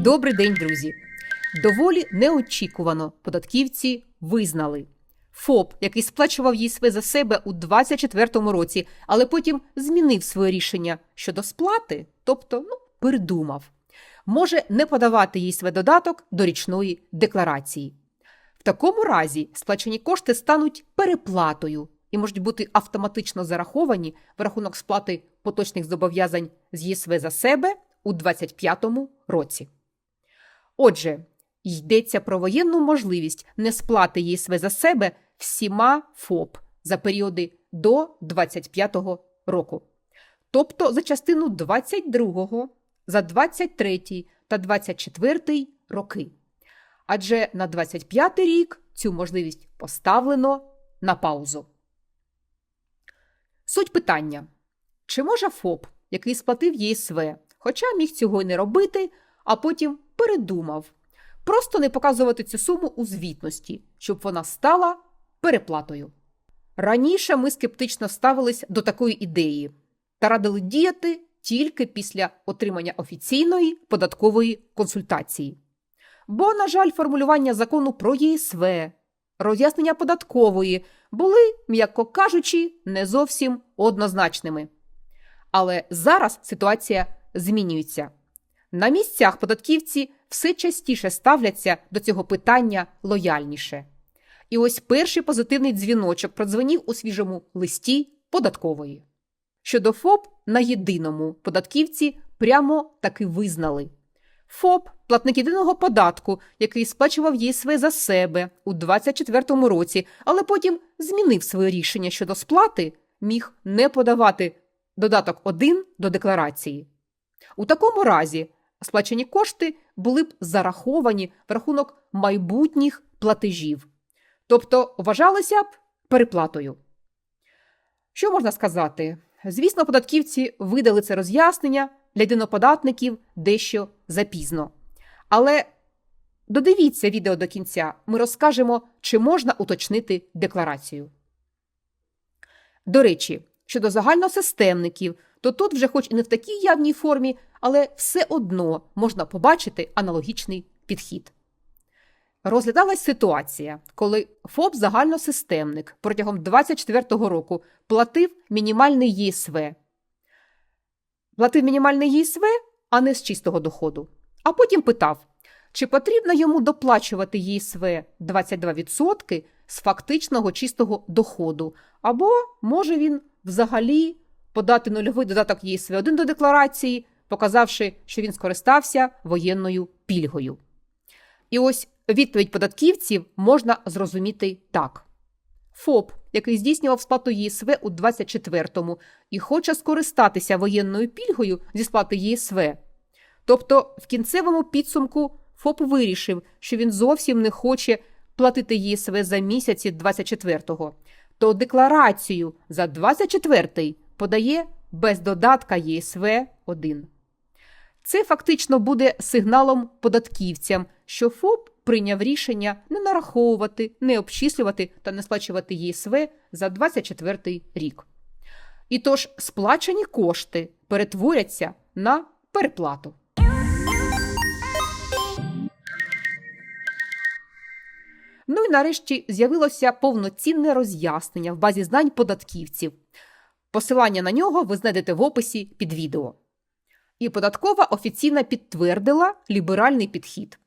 Добрий день, друзі! Доволі неочікувано податківці визнали. ФОП, який сплачував ЄСВ за себе у 2024 році, але потім змінив своє рішення щодо сплати, тобто ну, передумав, може не подавати ЄСВ додаток до річної декларації. В такому разі сплачені кошти стануть переплатою і можуть бути автоматично зараховані в рахунок сплати поточних зобов'язань з ЄСВ за себе у 2025 році. Отже, йдеться про воєнну можливість несплати ЄСВ за себе всіма ФОП за періоди до 25 року. Тобто за частину 22, за 23 та 24 роки. Адже на 25 рік цю можливість поставлено на паузу. Суть питання: чи може ФОП, який сплатив ЄСВ, хоча міг цього й не робити, а потім передумав, просто не показувати цю суму у звітності, щоб вона стала переплатою. Раніше ми скептично ставились до такої ідеї та радили діяти тільки після отримання офіційної податкової консультації. Бо, на жаль, формулювання закону про ЄСВ, роз'яснення податкової були, м'яко кажучи, не зовсім однозначними. Але зараз ситуація змінюється. На місцях податківці все частіше ставляться до цього питання лояльніше. І ось перший позитивний дзвіночок продзвонів у свіжому листі податкової. Щодо ФОП на єдиному податківці прямо таки визнали. ФОП платник єдиного податку, який сплачував ЄСВ за себе у 2024 році, але потім змінив своє рішення щодо сплати, міг не подавати додаток 1 до декларації. У такому разі сплачені кошти були б зараховані в рахунок майбутніх платежів, тобто вважалися б переплатою. Що можна сказати? Звісно, податківці видали це роз'яснення для єдиноподатників дещо запізно. Але додивіться відео до кінця, ми розкажемо, чи можна уточнити декларацію. До речі, щодо загальносистемників, то тут вже, хоч і не в такій явній формі, але все одно можна побачити аналогічний підхід. Розглядалась ситуація, коли ФОП загальносистемник протягом 2024 року платив мінімальний ЄСВ. Платив мінімальний ЄСВ, а не з чистого доходу. А потім питав, чи потрібно йому доплачувати ЄСВ 22% з фактичного чистого доходу, або може він взагалі подати нульовий додаток ЄСВ 1 до декларації, показавши, що він скористався воєнною пільгою. І ось відповідь податківців можна зрозуміти так: ФОП, який здійснював сплату ЄСВ у 24-му і хоче скористатися воєнною пільгою зі сплати ЄСВ. Тобто, в кінцевому підсумку ФОП вирішив, що він зовсім не хоче платити ЄСВ за місяці 24-го, то декларацію за 24-й подає без додатка ЄСВ 1. Це фактично буде сигналом податківцям, що ФОП прийняв рішення не нараховувати, не обчислювати та не сплачувати ЄСВ за 24 рік. І тож сплачені кошти перетворяться на переплату. Ну і нарешті з'явилося повноцінне роз'яснення в базі знань податківців. Посилання на нього ви знайдете в описі під відео. І податкова офіційно підтвердила ліберальний підхід.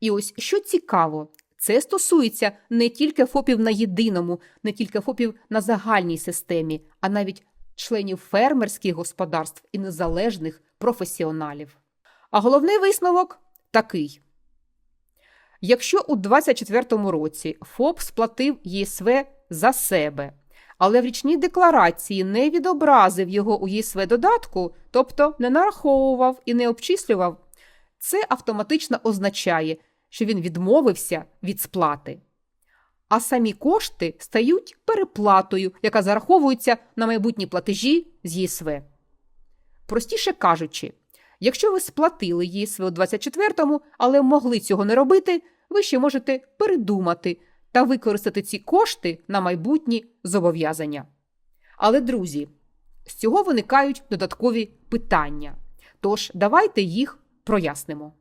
І ось що цікаво, це стосується не тільки ФОПів на єдиному, не тільки ФОПів на загальній системі, а навіть членів фермерських господарств і незалежних професіоналів. А головний висновок такий: якщо у 2024 році ФОП сплатив ЄСВ за себе, але в річній декларації не відобразив його у ЄСВ додатку, тобто не нараховував і не обчислював, це автоматично означає, що він відмовився від сплати. А самі кошти стають переплатою, яка зараховується на майбутні платежі з ЄСВ. Простіше кажучи, якщо ви сплатили ЄСВ у 24-му, але могли цього не робити, ви ще можете передумати та використати ці кошти на майбутні зобов'язання. Але, друзі, з цього виникають додаткові питання. Тож, давайте їх прояснимо.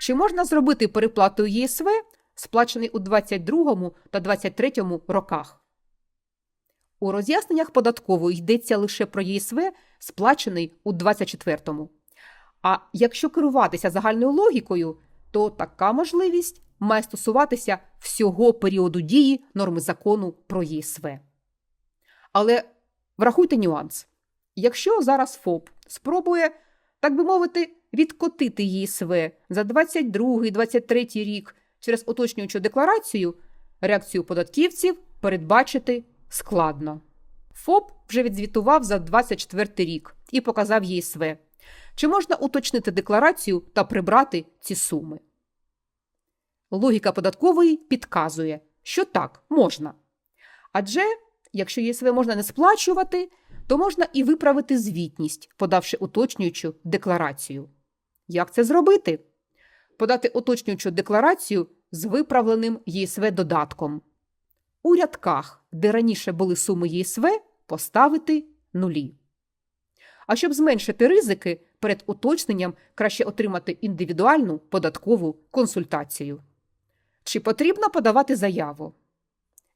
Чи можна зробити переплату ЄСВ, сплачений у 22 та 23 роках? У роз'ясненнях податково йдеться лише про ЄСВ, сплачений у 24-му. А якщо керуватися загальною логікою, то така можливість має стосуватися всього періоду дії норми закону про єСВ. Але врахуйте нюанс. Якщо зараз ФОП спробує, так би мовити, відкотити ЄСВ за 22-23 рік через уточнюючу декларацію, реакцію податківців передбачити складно. ФОП вже відзвітував за 24 рік і показав ЄСВ. Чи можна уточнити декларацію та прибрати ці суми? Логіка податкової підказує, що так, можна. Адже, якщо ЄСВ можна не сплачувати, то можна і виправити звітність, подавши уточнюючу декларацію. Як це зробити? Подати уточнюючу декларацію з виправленим ЄСВ додатком. У рядках, де раніше були суми ЄСВ, поставити нулі. А щоб зменшити ризики, перед уточненням краще отримати індивідуальну податкову консультацію. Чи потрібно подавати заяву?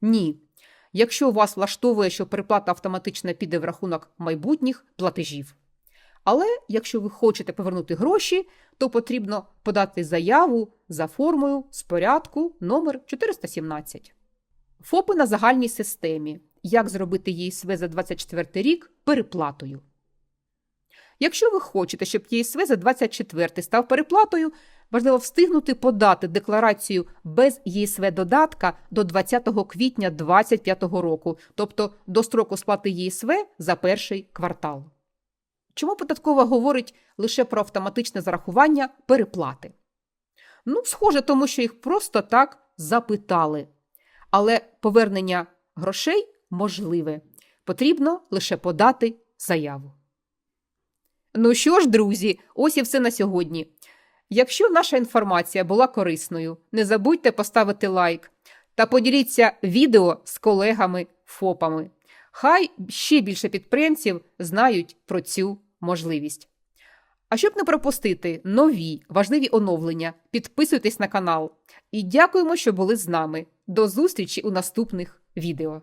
Ні. Якщо вас влаштовує, що переплата автоматично піде в рахунок майбутніх платежів. Але якщо ви хочете повернути гроші, то потрібно подати заяву за формою з порядку номер 417. ФОПи на загальній системі. Як зробити ЄСВ за 24 рік переплатою? Якщо ви хочете, щоб ЄСВ за 24 став переплатою, важливо встигнути подати декларацію без ЄСВ додатка до 20 квітня 2025 року, тобто до строку сплати ЄСВ за перший квартал. Чому податкова говорить лише про автоматичне зарахування переплати? Ну, схоже, тому що їх просто так запитали. Але повернення грошей можливе. Потрібно лише подати заяву. Ну що ж, друзі, ось і все на сьогодні. Якщо наша інформація була корисною, не забудьте поставити лайк та поділіться відео з колегами ФОПами. Хай ще більше підприємців знають про цю можливість. А щоб не пропустити нові важливі оновлення, підписуйтесь на канал. І дякуємо, що були з нами. До зустрічі у наступних відео.